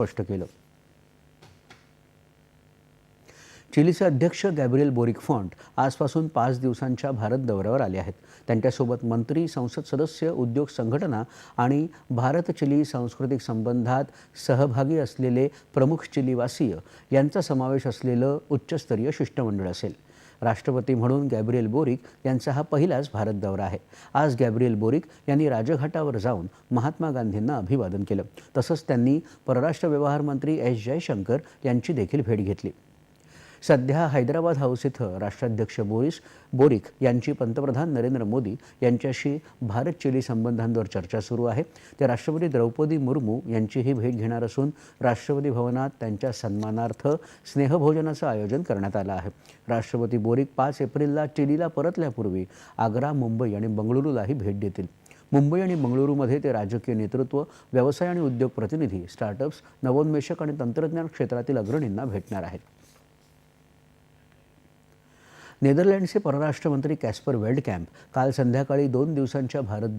स्पष्ट केलं. चिलीचे अध्यक्ष गॅब्रिएल बोरिक फॉन्ट आजपासून पाच दिवसांच्या भारत दौऱ्यावर आले आहेत. त्यांच्यासोबत मंत्री संसद सदस्य उद्योग संघटना आणि भारत चिली सांस्कृतिक संबंधात सहभागी असलेले प्रमुख चिलीवासीय यांचा समावेश असलेलं उच्चस्तरीय शिष्टमंडळ असेल. राष्ट्रपती म्हणून गॅब्रिएल बोरिक यांचा हा पहिलाच भारत दौरा आहे. आज गॅब्रिएल बोरिक यांनी राजघाटावर जाऊन महात्मा गांधींना अभिवादन केलं. तसंच त्यांनी परराष्ट्र व्यवहार मंत्री एस जयशंकर यांची देखील भेट घेतली. सध्या हैदराबाद हाऊस इथं राष्ट्राध्यक्ष बोरिस बोरिक यांची पंतप्रधान नरेंद्र मोदी यांच्याशी भारत चिली संबंधांवर चर्चा सुरू आहे. ते राष्ट्रपती द्रौपदी मुर्मू यांचीही भेट घेणार असून राष्ट्रपती भवनात त्यांच्या सन्मानार्थ स्नेहभोजनाचं आयोजन करण्यात आलं आहे. राष्ट्रपती बोरिक पाच एप्रिलला चिलीला परतल्यापूर्वी आग्रा मुंबई आणि बंगळुरूलाही भेट देतील. मुंबई आणि बंगळुरूमध्ये ते राजकीय नेतृत्व व्यवसाय आणि उद्योग प्रतिनिधी स्टार्टअप्स नवोन्मेषक आणि तंत्रज्ञान क्षेत्रातील अग्रणींना भेटणार आहेत. नेदरलँडचे परराष्ट्र मंत्री कॅस्पर वेल्डकॅम्प काल संध्याकाळी दोन दिवसांच्या भारत